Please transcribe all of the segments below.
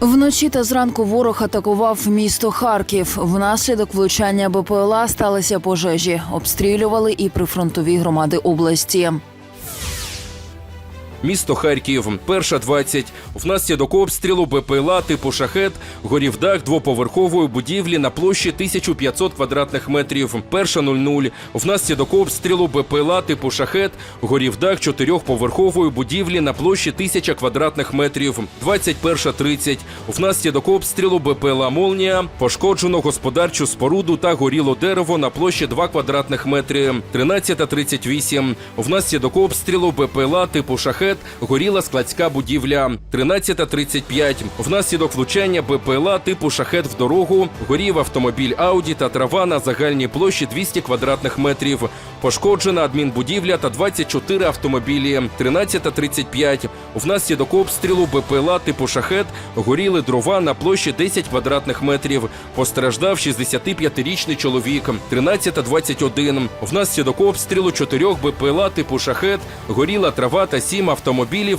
Вночі та зранку ворог атакував місто Харків. Внаслідок влучання БПЛА сталися пожежі. Обстрілювали і прифронтові громади області. Місто Харків, перша 20. Внаслідок обстрілу БПЛА типу шахет горів дах двоповерхової будівлі на площі 1500 квадратних метрів. Перша 00. Внаслідок обстрілу БПЛА типу шахет горів дах чотирьохповерхової будівлі на площі 1000 квадратних метрів. 21.30. Внаслідок обстрілу БПЛА Молнія пошкоджено господарчу споруду та горіло дерево на площі 2 квадратних метри. 13.38. Внаслідок обстрілу БПЛА типу шахет горіла складська будівля. 13.35. Внаслідок влучання БПЛА типу шахет в дорогу горів автомобіль Ауді та трава на загальній площі 200 квадратних метрів. Пошкоджена адмінбудівля та 24 автомобілі. 13.35. Внаслідок обстрілу БПЛА типу шахет горіли дрова на площі 10 квадратних метрів. Постраждав 65-річний чоловік. 13.21. Внаслідок обстрілу чотирьох БПЛА типу шахет горіла трава та сім автомобілів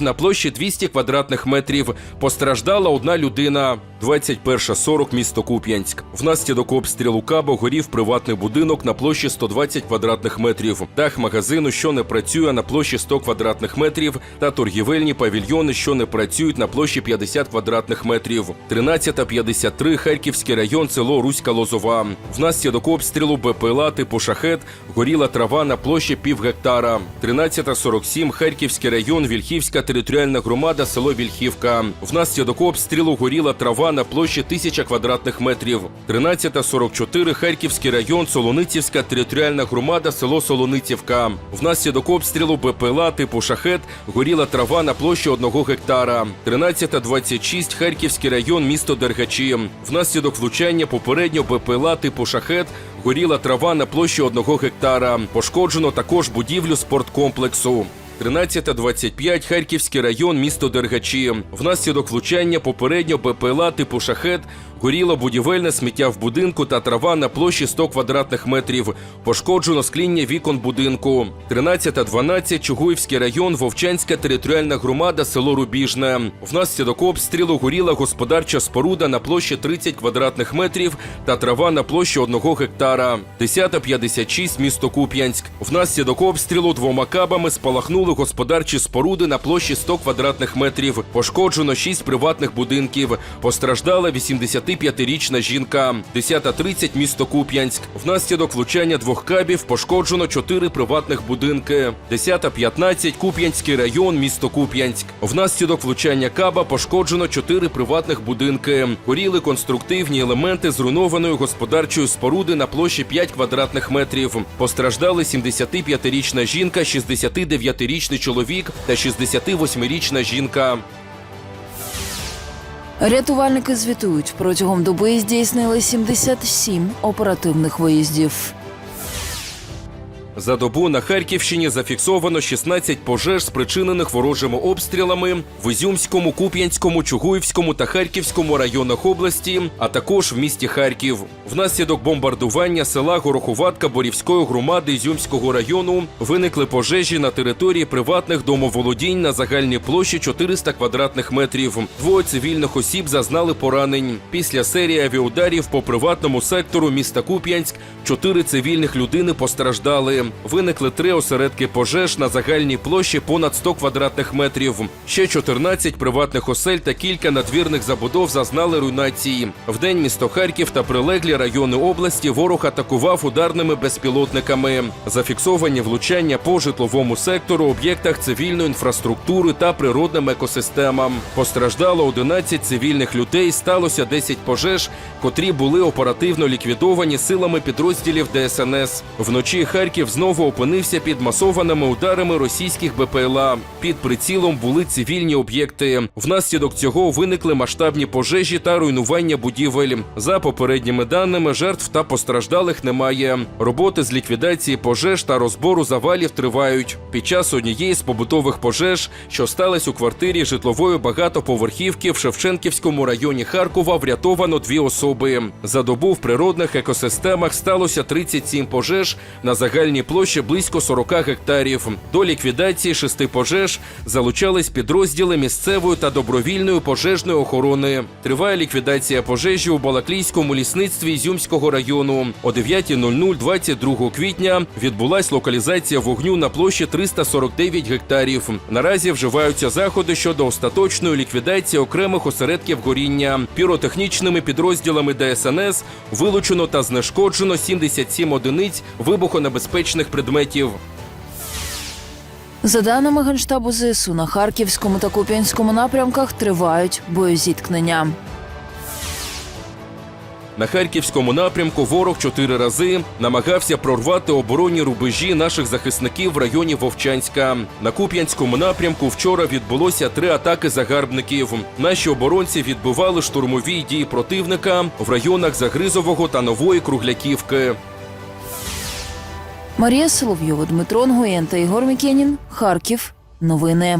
на площі 200 квадратних метрів. Постраждала одна людина. 21.40 місто Куп'янськ. Внаслідок обстрілу Кабо горів приватний будинок на площі 120 квадратних метрів. Дах магазину, що не працює на площі 100 квадратних метрів, та торгівельні павільйони, що не працюють на площі 50 квадратних метрів. 13.53 Харківський район, село Руська Лозова. Внаслідок обстрілу БПЛА типу шахет горіла трава на площі пів гектара. 13.47 Харківський район, Вільхівська територіальна громада, село Вільхівка. Внаслідок обстрілу горіла трава на площі 1000 квадратних метрів. 13.44 Харківський район, Солоницівська територіальна громада, село Солоницівка. Внаслідок обстрілу БПЛА типу шахет горіла трава на площі 1 гектара. 13.26 Харківський район, місто Дергачі. Внаслідок влучання попередньо БПЛА типу шахет горіла трава на площі 1 гектара. Пошкоджено також будівлю спорткомплексу. 13.25 Харківський район, місто Дергачі. Внаслідок влучання попередньо БПЛА типу шахет горіло будівельне сміття в будинку та трава на площі 100 квадратних метрів. Пошкоджено скління вікон будинку. 13.12 Чугуївський район, Вовчанська територіальна громада, село Рубіжне. Внаслідок обстрілу горіла господарча споруда на площі 30 квадратних метрів та трава на площі 1 гектара. 10.56 місто Куп'янськ. Внаслідок обстрілу двома кабами спалахнули господарчі споруди на площі 100 квадратних метрів. Пошкоджено 6 приватних будинків. Постраждала 85-річна жінка. 10.30 місто Куп'янськ. Внаслідок влучання двох кабів пошкоджено 4 приватних будинки. 10.15 Куп'янський район, місто Куп'янськ. Внаслідок влучання каба пошкоджено 4 приватних будинки. Горіли конструктивні елементи зруйнованої господарчої споруди на площі 5 квадратних метрів. Постраждали 75-річна жінка, 69-річний чоловік та 68-річна жінка. Рятувальники звітують, протягом доби здійснили 77 оперативних виїздів. За добу на Харківщині зафіксовано 16 пожеж, спричинених ворожими обстрілами в Ізюмському, Куп'янському, Чугуївському та Харківському районах області, а також в місті Харків. Внаслідок бомбардування села Горохуватка Борівської громади Ізюмського району виникли пожежі на території приватних домоволодінь на загальній площі 400 квадратних метрів. Двоє цивільних осіб зазнали поранень. Після серії авіаударів по приватному сектору міста Куп'янськ чотири цивільних людини постраждали. Виникли три осередки пожеж на загальній площі понад 100 квадратних метрів. Ще 14 приватних осель та кілька надвірних забудов зазнали руйнації. Вдень місто Харків та прилеглі райони області ворог атакував ударними безпілотниками. Зафіксовані влучання по житловому сектору, об'єктах цивільної інфраструктури та природним екосистемам. Постраждало 11 цивільних людей, сталося 10 пожеж, котрі були оперативно ліквідовані силами підрозділів ДСНС. Вночі Харків знову опинився під масованими ударами російських БПЛА. Під прицілом були цивільні об'єкти. Внаслідок цього виникли масштабні пожежі та руйнування будівель. За попередніми даними. Даними жертв та постраждалих немає. Роботи з ліквідації пожеж та розбору завалів тривають. Під час однієї з побутових пожеж, що сталася у квартирі житлової багатоповерхівки в Шевченківському районі Харкова, врятовано дві особи. За добу в природних екосистемах сталося 37 пожеж на загальній площі близько 40 гектарів. До ліквідації шести пожеж залучались підрозділи місцевої та добровільної пожежної охорони. Триває ліквідація пожежі у Балаклійському лісництві Ізюмського району. О 9.00 22 квітня відбулась локалізація вогню на площі 349 гектарів. Наразі вживаються заходи щодо остаточної ліквідації окремих осередків горіння. Піротехнічними підрозділами ДСНС вилучено та знешкоджено 77 одиниць вибухонебезпечних предметів. За даними Генштабу ЗСУ, на Харківському та Куп'янському напрямках тривають боєзіткнення. На харківському напрямку ворог чотири рази намагався прорвати оборонні рубежі наших захисників в районі Вовчанська. На Куп'янському напрямку вчора відбулося три атаки загарбників. Наші оборонці відбивали штурмові дії противника в районах Загризового та Нової Кругляківки. Марія Соловйова, Дмитро Нгоєн та Ігор Мікенін. Харків. Новини.